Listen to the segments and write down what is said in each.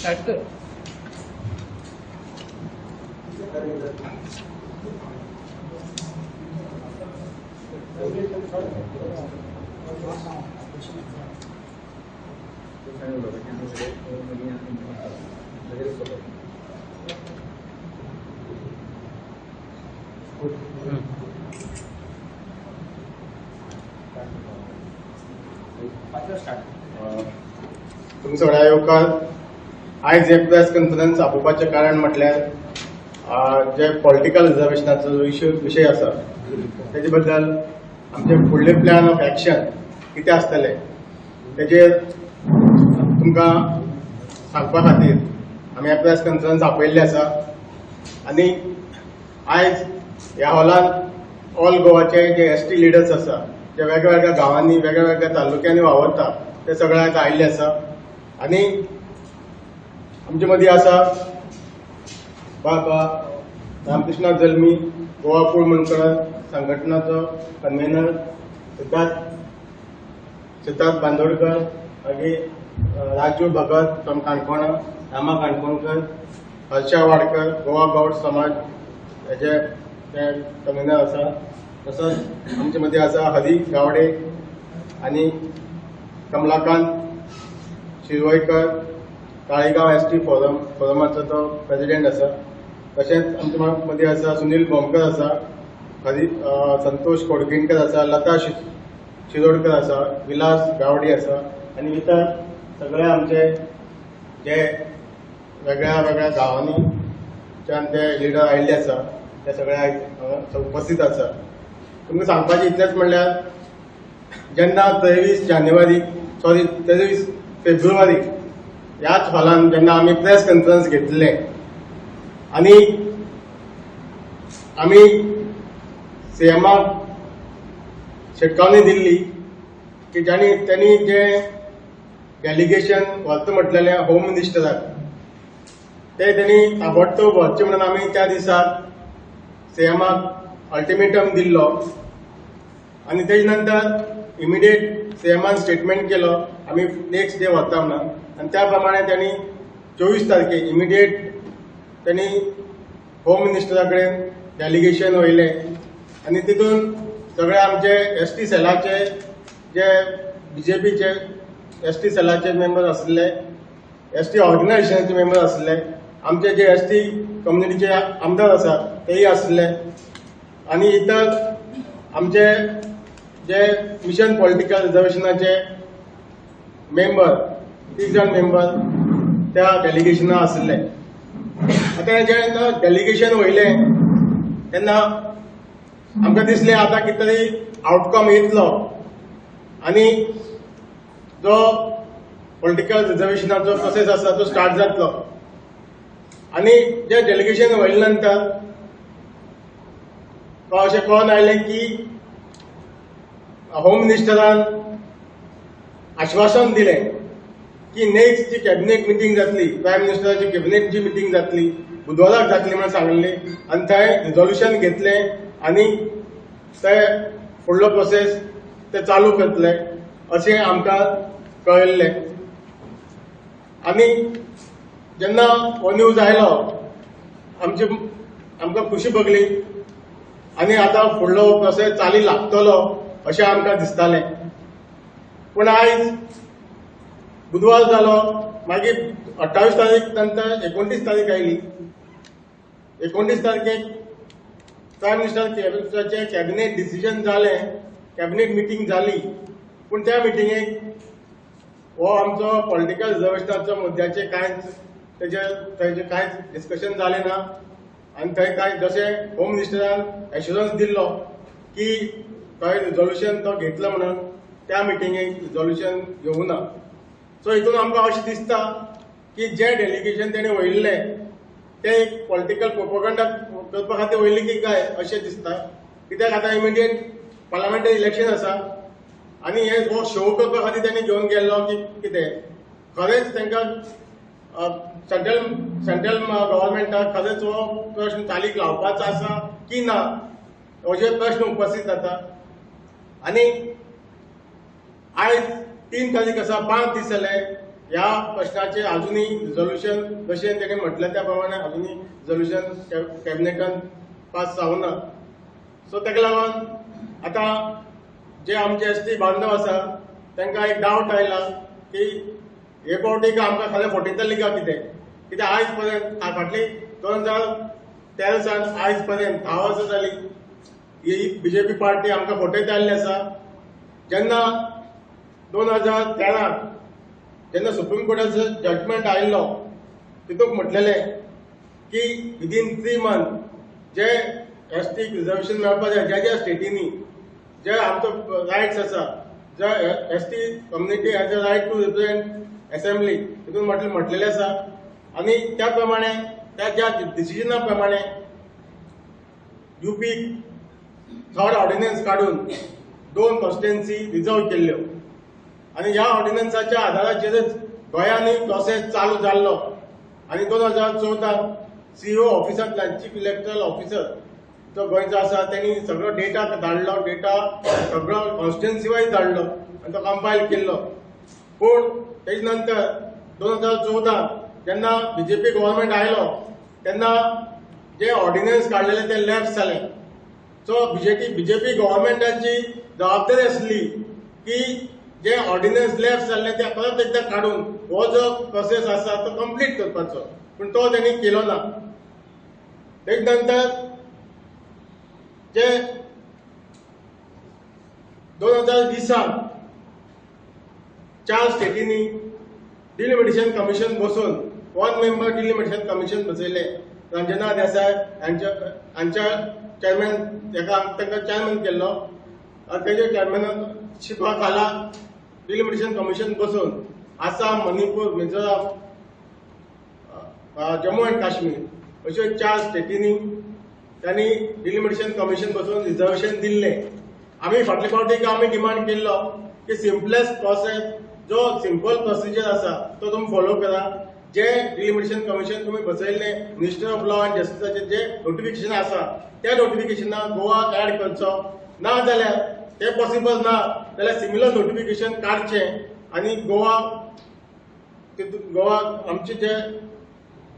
Start कर. तुमचं आयोग येवकार आयज एक प्रेस कॉन्फरन्स आपोवपाचें कारण म्हटल्यार जे पॉलिटिकल रिजर्वेशनाचो जो विशय विशय आसा तेजे बद्दल आमचे फुडले प्लॅन ऑफ एक्शन कितें आसतले तेजेर तुमकां सांगपा खातीर आमी हे प्रेस कॉन्फरन्स आपयल्ले आसा आनी आयज ह्या हॉलान ऑल गोवाचे जे एस टी लिडर्स आसा जे वेगळ्या वेगळ्या गांवांनी वेगळ्या वेगळ्या तालुक्यांनी वावरता ते सगळे आयज आयिल्ले आसा आनी आमचे मदीं आसा बाबा रामकृष्ण जल्मी गोवा पूळ मुणकर संघटनाचो कन्व्हेनर सिद्धार्थ सिद्धार्थ बांदोडकर मागीर राजू भगत फ्रॉम काणकोणा रामा काणकोणकर हर्षा वाडकर गोवा गौड समाज हेजे ते कन्व्हेनर आसा तसोच आमचे मदीं आसा हरी गावडे आनी Kamalakant Shirvaikar Kalegaon S T forum फोरमाचो तो प्रेसिडेंट आसा तशेंच आमच्या मदीं आसा सुनील बोमकर आसा हरी संतोष कोडगिणकर आसा लता शिरोडकर आसा विलास गावडे आसा आनी इतर सगळे आमचे जे वेगळ्या वेगळ्या गांवांनीच्यान ते लिडर आयिल्ले आसा ते सगळे हांगा उपस्थित आसा तुमकां सांगपाचें इतलेंच म्हणल्यार जेन्ना तेवीस जानेवारी सॉरी तेवीस फेब्रुवारी ह्याच हॉलान जेन्ना आमी प्रेस कॉन्फरन्स घेतले. आनी आमी सीएमाक शिटकावणी दिल्ली की जाणी त्यांनी जे डेलिगेशन व्हरता म्हटलेले होम मिनिस्टराक ते त्यांनी ताबडतोब व्हरचे म्हणून आमी त्या दिसा सीएमाक अल्टिमेटम दिल्लो आनी तेजे नंतर इमिडिएट सीएमान स्टेटमेंट केलो. आमी नेक्स्ट डे व्हरता म्हणून आनी त्या प्रमाणे त्यांनी चोवीस तारखेक इमिडिएट त्यांनी होम मिनिस्टरा कडेन डेलिगेशन वयलें आनी तितून सगळे आमचे एस टी सेलाचे जे बीजेपीचे एस टी सेलाचे मेंबर आसले एस टी ऑर्गनायझेशनाचे मेंबर आसले आमचे जे एस टी कम्युनिटीचे आमदार आसात तेही आसले आनी इतर आमचे जे मिशन पॉलिटिकल रिजर्वेशनाचे मेंबर तीस जाण मेंबर त्या डेलिगेशना आसले आतां जेन्ना डेलिगेशन वयलें तेन्ना आमकां दिसलें आतां कितें तरी आउटकम येतलो. आनी जो पॉलिटिकल रिजर्वेशनाचो प्रोसेस आसा तो स्टार्ट जातलो. आनी जे डेलिगेशन वयले नंतर तो अशें कळोन आयलें की होम मिनिस्टरान आश्वासन दिलें. की नेक्स्ट जी कॅबिनेट मिटींग जातली प्रायम मिनिस्टराची कॅबिनेट जी मिटींग जातली बुधवाराक जातली म्हणून सांगले. आनी थंय रिझोल्युशन घेतलें आनी ते फुडलो प्रोसेस ते चालू करतले अशें आमकां कळिल्ले आनी जेन्ना हो न्यूज आयलो आमची आमकां खुशी भोगली. आनी आतां फुडलो प्रोसेस चाली लागतलो अशें आमकां दिसतालें. पूण आयज बुधवार जालो मागीर अठ्ठावीस तारीख नंतर एकोणतीस तारीख आयली. एकोणतीस तारखेक प्रायम मिनिस्टरचे कॅबिनेट डिसिजन जालें कॅबिनेट मिटींग जाली पूण त्या मिटिंगेक हो आमचो पॉलिटिकल रिझर्वेशनाच्या मुद्द्याचे कांयच तेजे थंयचे कांयच डिस्कशन जालें ना. आनी थंय कांय जशें होम मिनिस्टरान एश्युरन्स दिल्लो की थंय रिझोल्युशन तो घेतलो म्हणून त्या मिटिंगेक रिझोल्युशन घेवंक ना. सो हितून आमकां अशें दिसता की जे डेलिगेशन तेणें वयल्ले ते एक पॉलिटिकल प्रोपोगंडा करपा खातीर वयले की काय अशें दिसता. कित्याक आतां इमिडिएट पार्लमेंटरी इलेक्शन आसा आनी हे हो शो करपा खातीर तेणी घेवन गेल्लो की कितें? खरेंच तांकां सेंट्रल सेंट्रल गव्हर्मेंटाक खरेंच हो प्रश्न चालीक लावपाचो आसा की ना? हो अशे प्रश्न उपस्थित जाता. आनी आयज तीन तारीख आसा पांच दीस जाले ह्या प्रश्नाचे अजुनूय रिझोल्युशन जशें तेणें म्हटलें त्या प्रमाणे अजुनूय रिझोल्युशन कॅबिनेटान पास जावना सो ताका लागून आतां जे आमचे एस टी बांधव आसा तांकां एक डावट आयला की हे पावटी का? आमकां खरें फटयतली काय कितें कित्याक आयज पर्यंत फाटली दोन हजार तेरा सावन आयज पर्यंत धा वर्सां जाली ही बीजेपी पार्टी आमकां फटयत आयल्ली आसा जेन्ना दोन हजार तेराक जेन्ना सुप्रीम कोर्टाचो जजमेंट आयिल्लो तितूंत म्हटलेलें की विदीन थ्री मंथ जे एस टी रिजर्वेशन मेळपाक जाय ज्या ज्या स्टेटींनी जे आमचो रायट्स आसा जे S T community has a right to represent assembly तितून म्हटले म्हटलेलें आसा आनी त्या प्रमाणे त्या ज्या डिसिजना प्रमाणे युपी थर्ड ऑर्डिनन्स काडून दोन कॉन्स्टिट्युन्सी रिजर्व केल्ल्यो आनी ह्या ऑर्डिनन्साच्या आधाराचेरच गोंयांनी प्रोसेस चालू जाल्लो आनी दोन हजार चौदा सीईओ ऑफिसांतल्यान चीफ इलेक्ट्रल ऑफिसर जो गोंयचो आसा तेणी सगळो डेटा धाडलो डेटा सगळो कॉन्स्टिट्युन्सी धाडलो आनी तो कंपायल केल्लो पूण तेजे नंतर दोन हजार चौदा जेन्ना बीजेपी गव्हर्मेंट आयलो तेन्ना जे ऑर्डिनन्स काडलेले ते लेफ्ट जाले सो बीजेपी बीजेपी गव्हर्मेंटाची जबाबदारी आसली की जे ऑर्डिनन्स लेफ्ट जाल्ले ते परत एकदा काडून हो जो प्रोसेस आसा तो कंप्लीट करपाचो. पूण तो तेणी केलो ना तेज नंतर जे दोन हजार विसाक चार स्टेटींनी डिलिमिटेशन कमिशन बसून वन मेंबर डिलिमिटेशन कमिशन बसयले रंजना देसाय हांच्या हांच्या चॅरमॅन ताका तांकां चॅरमॅन केल्लो आनी तेजे चॅरमॅनशिपा खाला डिलिमिटेशन कमिशन बसून आसाम मणिपूर मिझोराम जम्मू अँड काश्मीर अश्यो चार स्टेटींनी त्यांनी डिलिमिटेशन कमिशन बसून रिझर्वेशन दिल्ले. आम्ही फाटले फावटी आम्ही डिमांड केल्लो? की सिम्पलेस्ट प्रोसेस जो सिंपल प्रोसिजर आसा तो तुम्ही फॉलो करा. जे डिलिमिटेशन कमिशन तुम्ही बसयले मिनिस्टर ऑफ लॉ अँड जस्टिसाचे जे नोटिफिकेशन आसा त्या नोटिफिकेशनाक गोवा ऍड करचो. ना जाल्यार ते पॉसिबल ना. जाल्यार सिमिलर नोटिफिकेशन काडचें आनी गोवा गोवा आमचे जे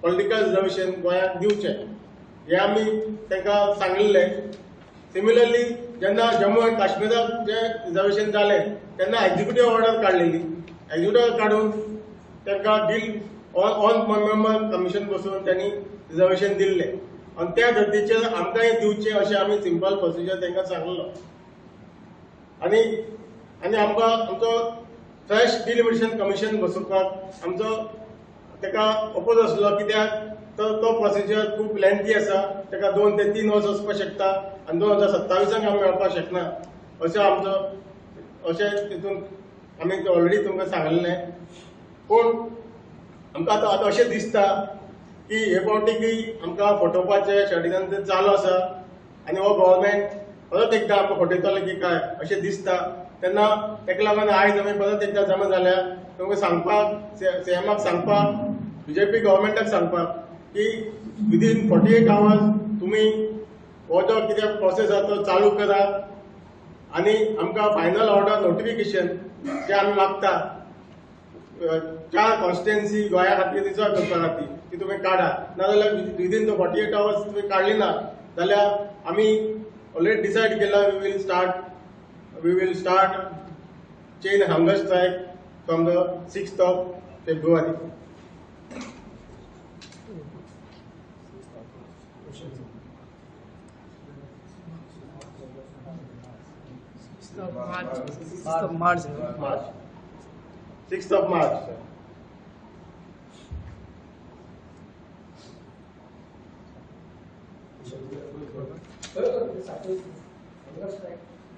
पॉलिटिकल रिजर्वेशन गोंयाक दिवचें हे आमी तांकां सांगिल्लें सिमिलरली जेन्ना जम्मू आनी काश्मीराक जे रिजर्वेशन जालें तेन्ना एक्झिक्युटीव ऑर्डर काडलेली एक्झिक्युटीव काडून तांकां deal on on member commission बसून त्यांनी रिजर्वेशन दिल्लें आनी त्या धर्तीचेर आमकांय दिवचें अशें आमी सिंपल प्रोसिजर तांकां सांगलो आनी आनी आमकां आमचो फ्रेश डिलिमिटेशन कमिशन बसोवपाक आमचो ताका अपोज आसलो कित्याक तो तो प्रोसिजर खूब लेंथी आसा ताका दोन ते तीन वर्स वचपाक शकता आनी दोन हजार सत्तावीसांक आमी मेळपाक शकना. अशें आमचो अशें तितून आमी ऑलरेडी तुमकां सांगलेलें. पूण आमकां आतां आतां अशें दिसता की हे फावटीकय आमकां फटोवपाचें षडयंत्र चालू आसा आनी हो गव्हर्मेंट परत एकदां फटयतले की काय अशें दिसता. तेन्ना तेका लागून आयज आमी परत एकदां जमा जाल्या तुमकां सांगपाक सीएमाक सांगपाक बीजेपी गव्हर्मेंटाक सांगपाक की विदीन फोर्टी एट आवर्स तुमी हो जो कितें प्रोसेस आसा तो चालू करा. आनी आमकां फायनल ऑर्डर नोटिफिकेशन जे आमी मागता चार कॉन्स्टिट्युएन्सी गोंया खातीर रिजर्व करपा खातीर ती तुमी काडा नाजाल्यार within the forty eight hours तुमी काडली ना जाल्यार आमी ऑलरेडी डिसायड केला we will start we will start chain hunger strike from the sixth of February sixth of March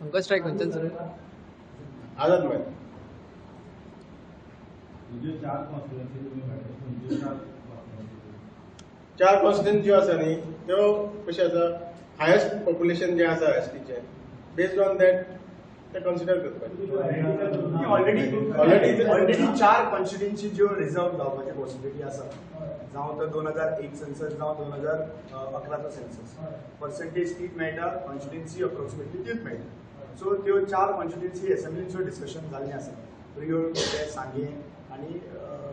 hunger strike म्हणतात सर? आझाद मैदान चार कॉन्स्टिट्युएन्सी ज्यो आसा न्ही. त्यो कशें आसा हायस्ट पॉप्युलेशन जें आसा एस टीचें बेस्ड ऑन दॅट ते कन्सिडर करपाचें ऑलरेडी Already- ऑलरेडी चार कॉन्स्टिट्युन्सी ज्यो रिझर्व जावपाची पॉसिबिलिटी आसा जावं तो दोन हजार एक सेन्सस जावं दोन हजार अकराचो सेन्सस पर्संटेज तीच मेळटा कॉन्स्टिट्युन्सी अप्रोक्सिमेटली तीच मेळटा सो त्यो चार कॉन्स्टिट्युन्सी एसेंब्लीचो डिस्कशन जाल्लें आसा मोटे सांगे आनी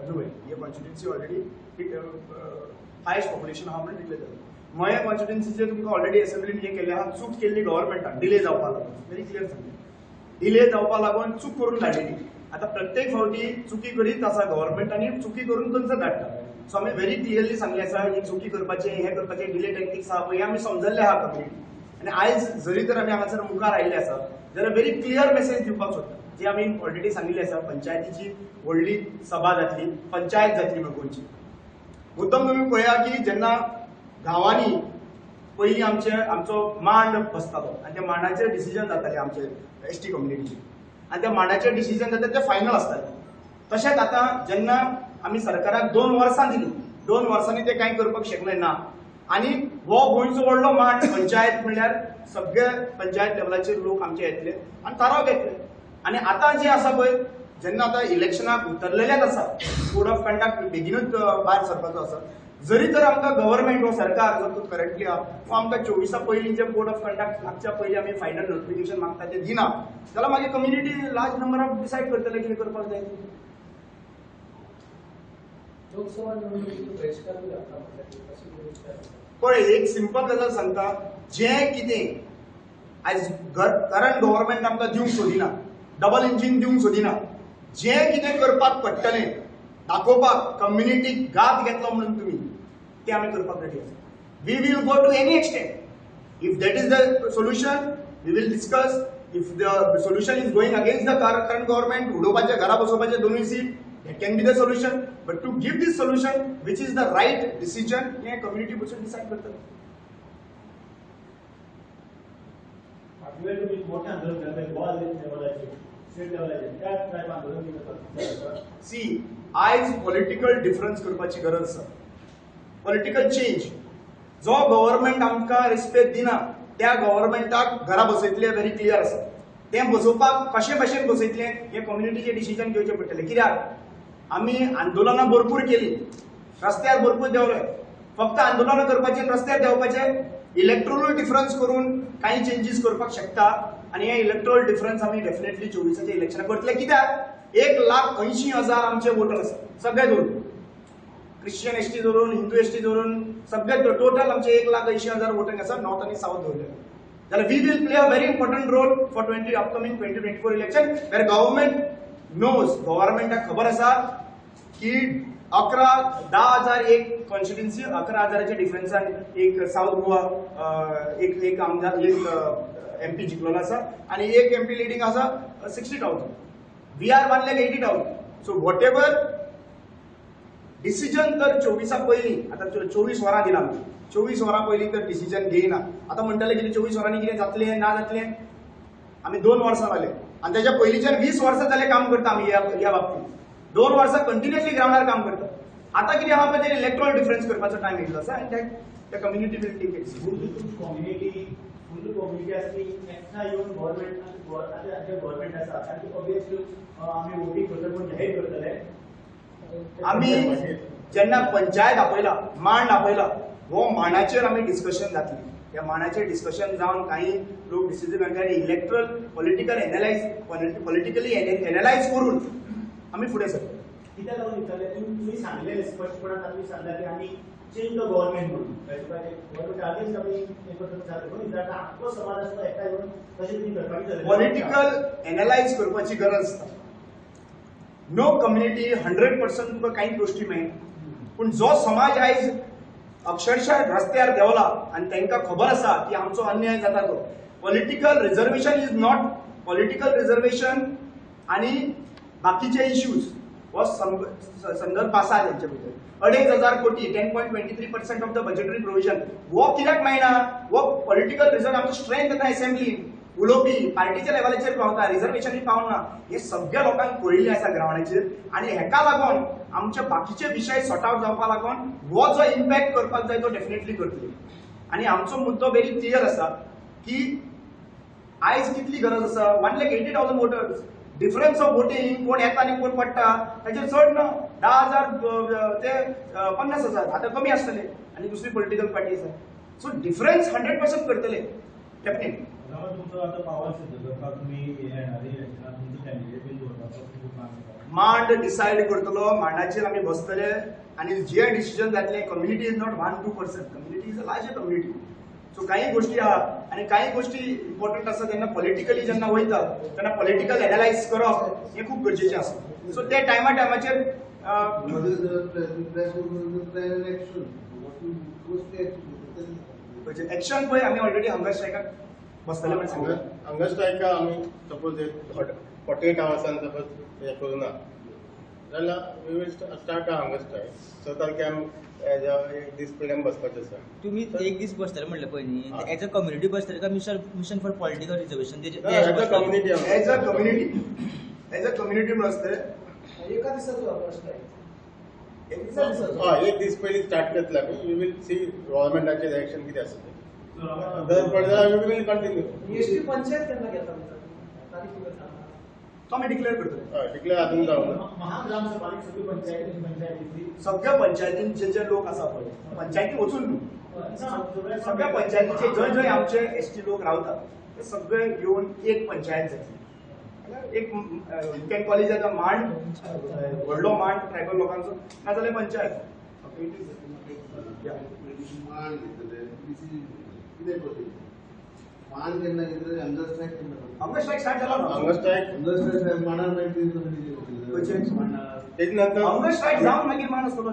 नुवें हे कॉन्स्टिट्युन्सी ऑलरेडी हायस्ट पॉप्युलेशन आहा म्हणून डिक्लेअर जालें मया कॉन्स्टिट्युन्सीचेर तुमकां ऑलरेडी एसेंब्लीन हें केलें आहा चूक केल्ली गव्हर्मेंटान डिले जावपाक लागून व्हेरी क्लियर सांगलें डिले जावपाक लागून चूक करून धाडिल्ली आतां प्रत्येक फावटी चुकी करीत आसा गव्हर्मेंट आनी चुकी करून खंयच धाडटा सो आमी व्हेरी क्लियरली सांगले आसा ही चुकी करपाचे हे करपाचे डिले टॅक्टिक्स आहा पळय हे आमी समजल्ले आहा कम्युनिटी आनी आयज जरी तर आमी हांगासर मुखार आयिल्ले आसा जाल्यार व्हेरी क्लियर मेसेज दिवपाक सोदता जी आमी ऑलरेडी सांगिल्ली आसा पंचायतीची व्हडली सभा जातली पंचायत जातली म्हणून गोंयची मुद्दम तुमी पळया की जेन्ना गांवांनी पयलीं आमचे आमचो मांड बसतालो आनी त्या मांडाचेर डिसिजन जातालें आमचे. एस टी कम्युनिटीचे आनी त्या माडाचे डिसिजन जाता ते फायनल असतात. तशेंच आतां जेन्ना आमी सरकाराक दोन वर्सां दिलीं दोन वर्सांनी ते कांय करपाक शकले ना. आनी हो गोंयचो व्हडलो मांड पंचायत म्हणल्यार सगळे पंचायत लेवलाचेर लोक आमचे येतले आनी थाराव घेतले. आनी आतां जे आसा पळय जेन्ना आतां इलेक्शनाक उतरलेलेच आसा कोड ऑफ कंडक्ट बेगीनूच भायर सरपाचो आसा जरी तर आमकां गव्हर्मेंट हो सरकार जर तो करंटली आहा आमकां चोवीसा पयलीं जे कोड ऑफ कंडक्ट लागच्या पयलीं आमी फायनल नोटिफिकेशन मागता ते दिना. जाल्यार मागीर community large number of decide करतले कितें करपाक जाय. लोकसभा निवडणुकीत पळय एक सिंपल गजाल सांगता जें कितें आयज करंट गव्हर्मेंट आमकां दिवंक सोदिना डबल इंजीन दिवंक सोदिना जें कितें करपाक पडटलें दाखोवपाक कम्युनिटीक गात घेतलो म्हणून तुमी तें आमी करपाक रेडी आसा we will go to any extent if that is the solution we will discuss if the solution is going against the current government उडोवपाचे घरा बसोवपाचे दोनूय seat that can be the solution but to give this solution which is the right decision हें community बसून decide करतले फाटले तुम्ही मोठे आंदोलन गोवा लेवलाचे स्टेट लेवलाचे त्या टायप आंदोलन केलं सी आयज पॉलिटिकल डिफरन्स करपाची गरज आसा पॉलिटिकल चेंज जो गव्हर्मेंट आमकां रिस्पेक्ट दिना त्या गव्हर्नमेंटाक घरा बसयतले व्हेरी क्लियर आसा. तें बसोवपाक कशे भाशेन बसयतले? हे कम्युनिटीचे डिसिजन घेवचे पडटले. कित्याक? आमी आंदोलनां भरपूर केली. रस्त्यार भरपूर देंवले फक्त आंदोलनां करपाचे रस्त्यार देंवपाचे इलेक्ट्रोल डिफरन्स करून काही चेंजीस करपाक शकता. आनी हे इलेक्ट्रोल डिफरन्स आमी डेफिनेटली चोवीसाच्या इलेक्शनाक करतले. कित्याक? एक लाख अंयशीं हजार आमचे वोटर आसा सगळे धरून क्रिश्चियन एस टी धरून हिंदू एस टी धरून सगळे टोटल आमचे एक लाख अंयशीं हजार वोटिंग आसा नॉर्थ आनी साऊथ धरले जाल्यार we will play a very important role for twenty upcoming twenty twenty four election where government knows गव्हर्मेंटाक खबर आसा की अकरा धा हजार एक कॉन्स्टिट्युन्सी अकरा हजाराच्या डिफरन्सान एक साऊथ गोवा एक एक आमदार एक एम पी जिंकलेलो आसा आनी एक एम पी लिडींग आसा sixty thousand we are one lakh eighty thousand so whatever decision तर चोवीसा पहिली आता चोवीस वरां दिला चोवीस वरां पहिली तर डिसिजन घेयना आता म्हणटाले कितें चोवीस वरांनी कितें जातलें ना जातलें? आमी दोन वर्सां जाले आनी त्याच्या पयलींच्यान वीस वर्सां जाले काम करता आमी ह्या ह्या बाबतींत. दोन वर्सां कंटिन्युअसली ग्रावंडार काम करता. आतां कितें आहा पळय ते इलेक्ट्रॉल डिफरन्स करपाचो टायम येयल्लो आसा आनी त्या- community will community full community आसा ती एकठांय येवन गव्हर्मेंट जे गव्हर्मेंट आसा तांची ऑब्वियसली आमी वोटींग करतले पूण जाहीर करतले आमी जेन्ना पंचायत आपयला मांड आपयला हो मांडाचेर आमी डिस्कशन जातली त्या मांडाचेर डिस्कशन जावन काही लोक डिसिजन घेतले electoral political analyse politically analyse करून आमी फुडें सरतले कित्याक लागून विचारले तुम्ही तुम्ही सांगलेले स्पष्टपणान आमी सांगला की आमी चेंज द गव्हर्मेंट म्हणून? अगेन्स्ट आमी हे करता चालू पूण विचारता? आख्खो समाज आसता एका येवन कशें तुमी करपाक पॉलिटिकल एनालायज करपाची गरज आसता नो कम्युनिटी हंड्रेड पर्संट तुका कांय गोश्टी मेळना पूण जो समाज आयज अक्षरशः रस्त्यार देवला आनी तांकां खबर आसा की आमचो अन्याय जाता तो. Political reservation is not political reservation आनी बाकीचे इश्यूज हो संदर्भ आसा तेंचे भितर अडेज हजार कोटी ten point twenty three percent of the budgetary provision हो कित्याक मेळना हो पॉलिटिकल रिझन आमचो स्ट्रेंथ येता एसेंब्लीन उलोवपी पार्टीच्या लेवलाचेर पावता रिझर्वेशनी पावना हे सगळ्या लोकांक कळिल्लें आसा ग्रावंडाचेर आनी हेका लागून आमचे बाकीचे विशय सॉर्ट आउट जावपा लागून हो जो इम्पॅक्ट करपाक जाय तो डेफिनेटली करतली आनी आमचो मुद्दो व्हेरी क्लियर आसा की आयज कितली गरज आसा? One lakh eighty thousand voters difference of voting कोण येता आनी कोण पडटा ताचेर चड ना. धा हजार ते पन्नास हजार. आतां कमी आसतले आनी दुसरी पॉलिटिकल पार्टी आसा सो डिफरन्स हंड्रेड पर्सेंट करतले. डेफिनेटली. मांड डिसायड करतलो मांडाचेर आमी बसतले आनी जे डिसिजन जातले community is not one two person community is a large community so काही गोष्टी आहा आनी काही गोष्टी इम्पॉर्टंट आसा जेन्ना पॉलिटिकली जेन्ना वयता तेन्ना पॉलिटिकल एनालायज करप हे खूप गरजेचें आसा सो ते टायमा टायमाचेर म्हणजे एक्शन पळय आमी ऑलरेडी हंगर स्ट्रायकाक बसतले म्हण सांगता हांगा स्ट्रायका आमी सपोज फोर्टी एट आवर्सान सपोज हें करूना जाल्यार we will start hunger strike स तारखे आमी एक दीस पयलीं बसपाचें आसा तुम्ही एक दीस बसतले म्हणलं पयलीं हा. एज अ कम्युनिटी बसतले का? Mission mission for political reservation as a community as a community as a community बसतले एका दिसाचो प्रश्न आहे. हय एक दीस पयलीं स्टार्ट करतले आमी वी वील सी गव्हर्मेंटाचें रिएक्शन कितें आसा तें जर पडलें we will continue ST panchayat केन्ना घेता तो आमी डिक्लेअर करतले हय डिक्लेअर आजून जावना महाग्रामसभा सगळी पंचायती पंचायतीची सगळ्या पंचायतींचे जे लोक आसा पळय पंचायती वचून न्हू सगळ्या पंचायतीचे जंय जंय आमचे एस टी लोक रावतात ते सगळे येऊन एक पंचायत जातली. एक कॅन कॉलेजाचा मांड अ, व्हडलो मांड ट्रायबल लोकांचो. नाजाल्यार पंचायत? हंगर स्ट्रायक स्टार्ट झाला हंगर ना स्ट्रायक तेच नंतर हंगर स्ट्रायक जाऊन मागीर मान असतो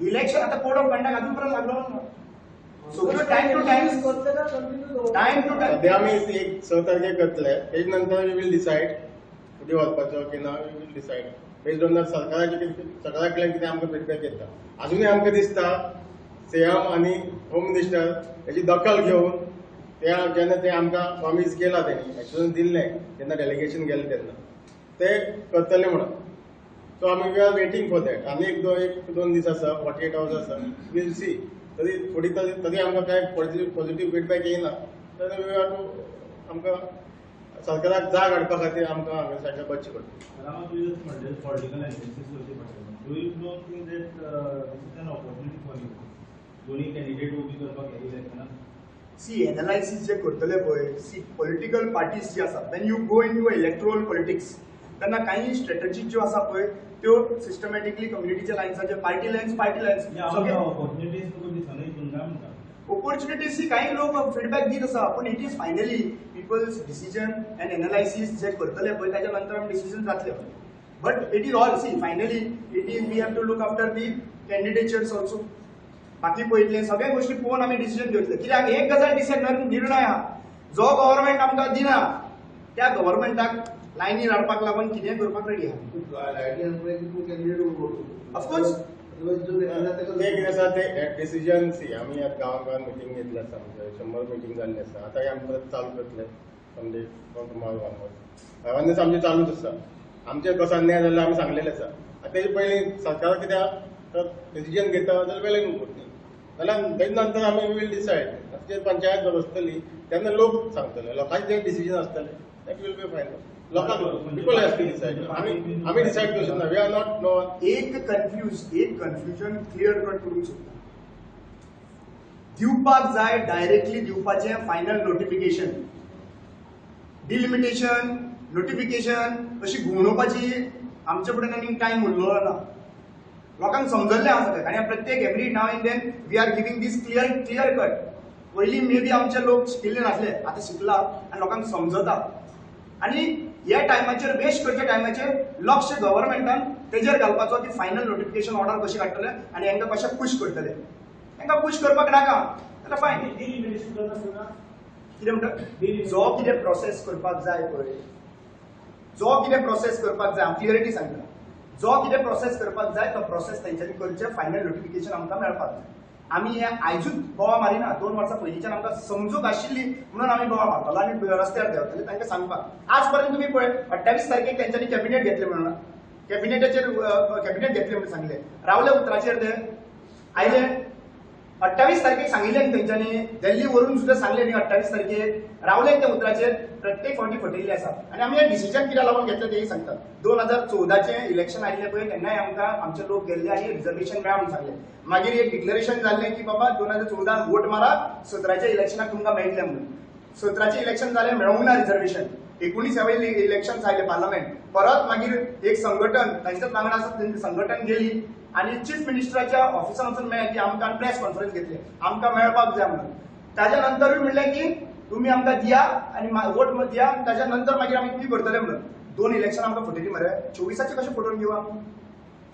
इलेक्शन आता कोड ऑफ कंडक्ट अजून पर्यंत लागलो ना टाइम टू टाइम करतले का कंटिन्यू टाइम टू टाइम सध्या आमी एक स तारखेक करतले तेज नंतर वी वील डिसायड फुडें वचपाचो की ना we will decide based on सरकाराचे कितें आमकां फिडबॅक येता अजुनूय आमकां दिसता सीएम आनी होम मिनिस्टर हेची दखल घेवन त्या जेन्ना ते आमकां प्रॉमीस केला तेणी एक्सुरन्स दिल्लें जेन्ना डेलिगेशन गेलें तेन्ना ते करतले म्हणून. सो आमी we are waiting for that आनी एक दोन एक दोन दीस आसा फोर्टी एट आवर्स आसा वील सी तरी फुडें तरी तरी आमकां कांय पॉझिटीव पॉझिटीव फीडबॅक येयना तर वी टू आमकां सरकाराक जाग हाडपा खातीर आमकां हांगा पडटा analysis करचे you? दोन्ही कॅन्डिडेट उभी करपाक हे इलेक्शनात सी एनालायसीस जे करतले पळय सी पॉलिटिकल पार्टीज जे आसा when you go into electoral politics तेन्ना काही स्ट्रॅटजी ज्यो आसा पळय त्यो सिस्टमॅटिकली कम्युनिटीच्या लायन्साचे पार्टी लायन्स पार्टी लायन्स या सगळे ऑपॉर्च्युनिटीज तुका दिसना तुमकां म्हणटा ऑपॉर्च्युनिटीज ही काही लोक फीडबॅक दीत आसा पण it is finally people's decision and analysis जे करतले पळय ताच्या नंतर आमी डिसिजन जातले but it is all see finally it is we have to look after the candidatures also बाकी पळयतले सगळे गोष्टी पळोवन आमी डिसिजन घेतले. कित्याक एक गजाल डिसायड निर्णय हा. जो गव्हर्नमेंट आमकां दिना त्या गव्हर्नमेंटाक लायनीन हाडपाक लागून कितें करपाक रेडी आहा ऑफकोर्स ते कितें आसा ते डिसिजन सी आमी आतां गांवां गांवांत मिटींग घेतली आसा आमचे शंबर मिटींग जाल्ली आसा आतां आमी परत चालू करतले संडे टुमारो वानवर्ड अवेरनेस आमचे चालूच आसा आमचे कसो न्याय जाल्यार आमी सांगलेले आसा आतां तेजे पयलीं सरकार कित्याक डिसिजन घेता जाल्यार वेगळें करतली जाल्यार तेजे नंतर आमी वील डिसायड जे पंचायत बसतली तेन्ना लोक सांगतले लोकांचे जे डिसिजन आसतले that will be final to करू वी आर नॉट नो एक कन्फ्यूज एक कन्फ्युजन क्लियर कट करूंक सोदता दिवपाक जाय डायरेक्टली दिवपाचें फायनल नोटिफिकेशन डिलिमिटेशन नोटिफिकेशन अशी घुंवणोवपाची आमचे कडेन आनी टायम उरलो ना. लोकांक समजल्लें आसा आनी प्रत्येक every now and then we are giving this clear clear cut पयलीं मे बी आमचे लोक शिकिल्ले नासले. आतां शिकला. आनी लोकांक समजता. आनी ह्या टायमाचेर वेस्ट करच्या टायमाचेर लक्ष गव्हर्नमेंटान तेजेर घालपाचो की फायनल नोटिफिकेशन ऑर्डर कशी काडटले आनी हांकां कशें पुश करतले. तांकां पुश करपाक नाका. जाल्यार फायन कितें म्हणटा जो कितें प्रोसेस करपाक जाय पळय. जो कितें प्रोसेस करपाक जाय? हांव क्लियरिटी सांगता. जो कितें प्रोसेस करपाक जाय तो प्रोसेस तेंच्यांनी करचे फायनल नोटिफिकेशन आमकां मेळपाक जाय. आमी हे आयजूच बोवा मारिना दोन वर्सां पयलींच्यान आमकां समजूक आशिल्ली म्हणून आमी बोवा मारतालो आनी रस्त्यार देंवताले तांकां सांगपाक आज पर्यंत तुमी पळय अठ्ठावीस तारखेक तेंच्यांनी कॅबिनेट घेतले म्हणून. कॅबिनेटाचेर कॅबिनेट घेतले म्हणून सांगले. रावले उतराचेर ते आयले अठ्ठावीस तारखेक सांगितले त्यांच्यानी दिल्लीवरून दिल्ली व्हरून सुद्दां सांगले न्ही अठ्ठावीस तारखेक. रावले त्या उतराचेर प्रत्येक फावटी फटयल्ले आसा आनी आम्ही हे डिसिजन कित्याक लागून घेतले तेही सांगतात. दोन हजार चौदाचे इलेक्शन आयिल्ले पळय तेन्नाय आमकां आमचे लोक गेल्ले आनी रिजर्वेशन मेळा म्हणून सांगले. मागीर एक डिक्लेरेशन जाल्लें की बाबा दोन हजार चौदा वोट मारा सतराच्या इलेक्शनाक तुमकां मेळटलें म्हणून. सतराचे इलेक्शन जालें मेळूंक ना रिजर्वेशन एकोणिसावे इलेक्शन झाले पार्लमेंट परत मागीर एक संघटन तांच्याच वांगडा आसा संघटन गेली. आनी चीफ मिनिस्टराच्या ऑफिसान वचून मेळ्ळें की आमकां प्रेस कॉन्फरन्स घेतली. आमकां मेळपाक जाय म्हणून. ताज्या नंतरूय म्हणलें की तुमी आमकां दिया आनी वोट दिया. ताज्या नंतर मागीर आमी कितें करतले म्हणून. दोन इलेक्शन आमकां फटयली मरे. चोवीसाचे कशें फटोवन घेऊ आमी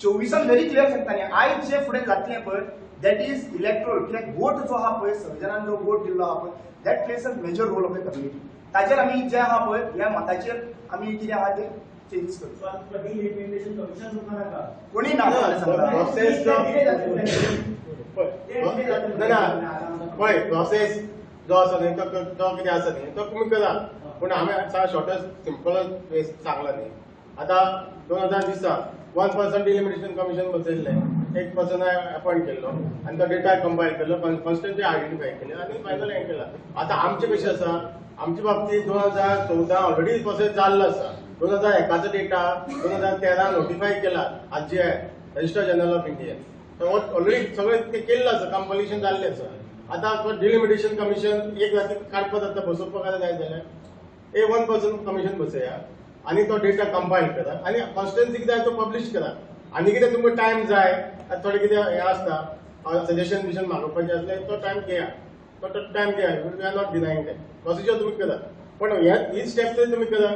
चोवीसान व्हेरी क्लियर सांगता न्ही. आयज जे फुडें जातलें पळय दॅट इज इलेक्ट्रोल कित्याक वोट जो आहा पळय सर्जनान जो वोट दिल्लो आहा पळय that place a major role of the community ताचेर आमी जे आहा पळय ह्या मताचेर आमी कितें आहा ते? चेंजीस करता कोणी प्रोसेस. पळय, ना, ना, पळय प्रोसेस जो आसा न्ही तो कितें आसा न्ही तो तुमी करा पूण हांवें शॉर्टस्ट सिंपल वे सांगला न्ही. आतां दोन हजार दिसा वन पर्सन डिलिमिटेशन कमिशन बसयल्लें एक पर्सन अपॉयंट केल्लो. आनी तो डेटा कंपायल केल्लो. कॉन्स्टंटली आयडेंटिफाय केले आनी फायनल हें केला. आतां आमचें कशें आसा आमच्या बाबतींत दोन हजार चौदा ऑलरेडी प्रोसेस जाल्लो आसा दोन हजार एकाचो डेटा दोन हजार तेरा नोटिफाय केला आज register general of India already सगळें ते केल्लें आसा कंपलिशन जाल्लें आसा आतां डिलिमिटेशन कमिशन एक राती काडपाक जाता बसोवपाक जाय जाल्यार ए वन पर्सन कमिशन बसया. आनी तो डेटा कंपायल करा. आनी कॉन्स्टिट्युन्सीक जाय तो पब्लीश करा. आनी कितें तुमकां टायम जाय थोडें कितें हें आसता सजेशन बिशन मागोवपाचें आसलें तो टायम घेया. तो टायम घेया वी आर नॉट डिनायंग ते प्रोसिजर तुमी केला पूण ह्या ही स्टेप तरी तुमी केला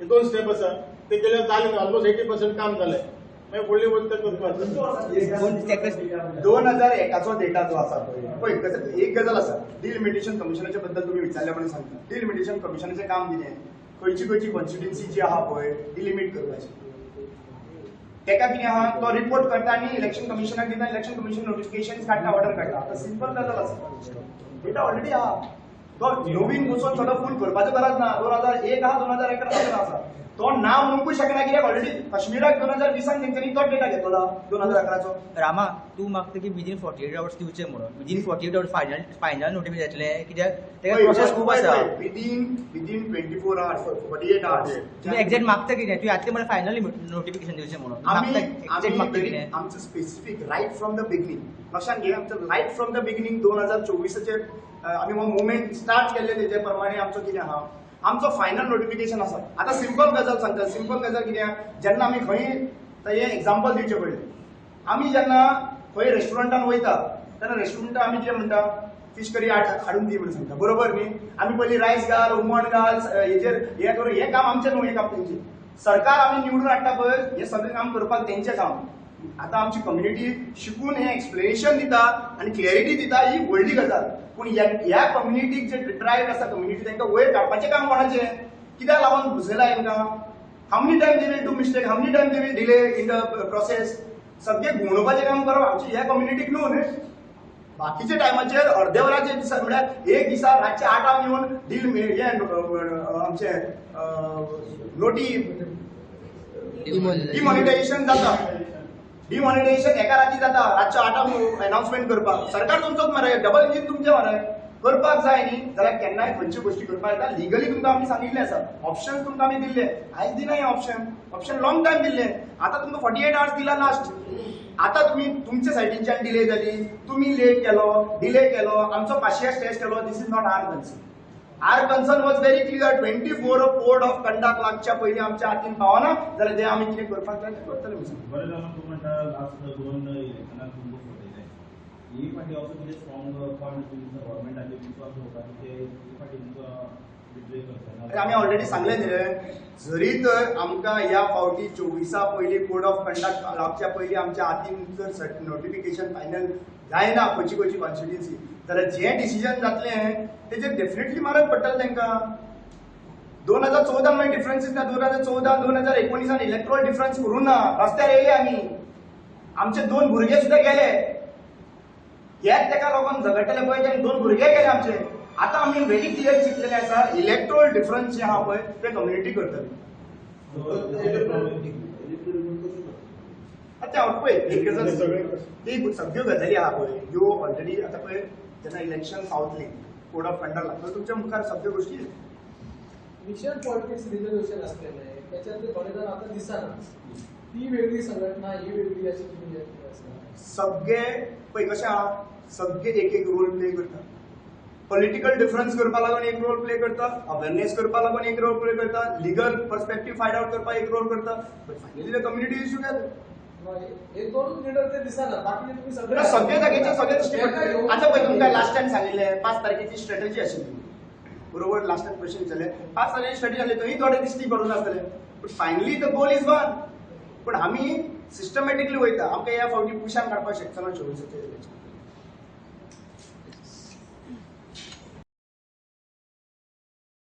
हे दोन स्टेप आसा ते केल्यार जालें ऑलमोस्ट एटी पर्सेंट काम जालें मागीर फुडली वस्त दोन हजार एकाचो डेटा जो आसा पळय पळय एक गजाल आसा डिलिमिटेशन कमिशनाच्या बद्दल तुमी विचारल्या म्हणून सांगता. डिलिमिटेशन कमिशनाचें काम कितें खंयची खंयची कॉन्स्टिट्युन्सी जी आहा पळय ती लिमीट करपाची तेका कितें आहा तो रिपोर्ट करता आनी इलेक्शन कमिशनाक दिता इलेक्शन कमिशन नोटिफिकेशन काडटा ऑर्डर काडटा सिंपल गजाल आसा डेटा ऑलरेडी आहा तो नवीन वचून थोडो फूल करपाचो गरज ना दोन हजार एक आहा दोन हजार अकरा आसा तो नाव म्हणूंकूच शकना कित्याक ऑलरेडी काश्मीराक दोन हजार वीसान तेंच्यांनी तोच डेटा घेतलो दोन हजार अकराचो. रामा तू मागता की विदीन फोर्टी एट आवर्स दिवचे म्हणून within forty eight hours final final notify जातलें कित्याक तेका प्रोसेस खूप आसा within within twenty four hours forty eight hours तुम्ही एक्झॅक्ट मागता कितें तुवें आतले मला फायनल नोटिफिकेशन दिवचें म्हणून. मागता एक्झॅक्ट कितें आमचं specific right from the beginning लक्षात घे आमचं राईट फ्रॉम द बिगिनिंग दोन हजार चोवीसचे आम्ही हो मुवमेंट स्टार्ट केले तेजे प्रमाणे आमचो कितें आहा आमचो फायनल नोटिफिकेशन आसा आतां सिंपल गजाल सांगता सिंपल गजाल कितें आहा जेन्ना आमी खंय हे एक्झाम्पल दिवचे पडले आमी जेन्ना खंय रेस्टॉरंटान वयता तेन्ना रेस्टॉरंटान आमी कितें म्हणटा फिश करी हाड हाडून दी म्हणून सांगता. बरोबर न्ही? आमी पयलीं रायस घाल हुमण घाल हेजेर हे करून हें काम आमचें न्हू हें काम तेंचें सरकार आमी निवडून हाडटा पळय हें सगळें काम करपाक तेंचें काम. आतां आमची कम्युनिटी शिकून हें एक्सप्लेनेशन दिता आनी क्लॅरिटी दिता ही व्हडली गजाल. पूण ह्या कम्युनिटीक जे ट्रायब आसा कम्युनिटी तांकां वयर काडपाचें काम कोणाचें? कित्याक लागून घुसयला हेंकां how many time they will do mistake how many time they will delay in the process सगळें घुंवडोवपाचें काम करप आमची ह्या कम्युनिटीक न्हू न्ही बाकीच्या टायमाचेर अर्दे वराचे दिसा म्हळ्यार एक दिसा रातचे आठांक येवन डील हे आमचे नोटी डिमॉनिटायझेशन जाता. डिमॉनिटायझेशन एका राती जाता रातच्या आठांक अनाउन्समेंट करपाक सरकार तुमचोच मरे डबल इंजीन तुमचें मरे करपाक जाय न्ही जाल्यार केन्नाय खंयच्यो गोष्टी करपाक येता. लिगली तुमकां आमी सांगिल्लें आसा. ऑप्शन तुमकां आमी दिल्ले. आयज दिना हें ऑप्शन ऑप्शन लॉंग टायम दिल्लें. आतां तुमकां फोर्टी एट आवर्स दिला लास्ट आतां तुमी तुमच्या सायडींच्यान डिले जाली. तुमी लेट केलो डिले केलो. आमचो पाशियस टेस्ट केलो. This is not our concern our concern was very clear twenty four code of conduct लागच्या पयलीं आमच्या हातीन पावना जाल्यार ते आमी कितें करपाक जाय तें करतले? ही ही अरे आमी ऑलरेडी सांगले न्ही रे जरी तर आमकां ह्या फावटी चोवीसा पयलीं कोड ऑफ कंडक्ट लागच्या पयलीं आमच्या हातीन जर नोटिफिकेशन फायनल जायना खंयची खंयची कॉन्स्टिट्युन्सी जाल्यार जें डिसिजन जातलें तेजेर डेफिनेटली मारक पडटलें तांकां दोन हजार चौदा मागीर डिफरन्सीस ना दोन हजार चौदा दोन हजार एकोणिसान इलेक्ट्रॉल डिफरन्स करूं ना रस्त्यार येयले आमी आमचे दोन भुरगे सुद्दां गेले. हेच ताका लागून झगडटले पळय तेणे दोन भुरगे केले आमचे. आतां आमी व्हेरी क्लियर चिंतलेले आसा इलेक्ट्रोल डिफरन्स जे आहा पळय ते कम्युनिटी करतली आतां हांव पळय एक गजाल ती सगळ्यो गजाली आहा पळय ह्यो ऑलरेडी आतां पळय जेन्ना इलेक्शन पावतली कोड ऑफ कंडक्ट लागतलो तुमच्या मुखार सगळ्यो गोश्टी मिशन पॉलिटिक्स रिझर्वेशन असलेलं आहे. त्याच्यातले थोडे जण आता दिसना ती वेगळी संघटना ही वेगळी अशी तुम्ही. सगळे पळय कशें? आहा सगळे एक एक रोल प्ले करता पॉलिटिकल डिफरन्स करपा लागून एक रोल प्ले करता अवेअरनेस करपा लागून एक रोल प्ले करता लिगल पर्स्पेक्टिव्ह फायंड आउट करपाक एक रोल करता बट फायनली कम्युनिटी इश्यू घ्या एक दोन लिडर ते दिसना बाकी तुम्ही तर सगळे जागेचे सगळे येऊन- आता पळय तुमकां लास्ट टायम सांगिल्ले पांच तारखेची स्ट्रॅटेजी आशिल्ली बरोबर लास्ट टायम क्वेश्चन विचारले पांच तारखेची स्ट्रॅटेजी आसली थंय थोडे दिश्टी पडून आसतले but finally the goal is one पण आमी सिस्टमॅटिकली वयता आमकां ह्या फावटी पुशान काडपाक शकता ना इलेक्शन